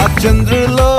ఆ చంద్రులో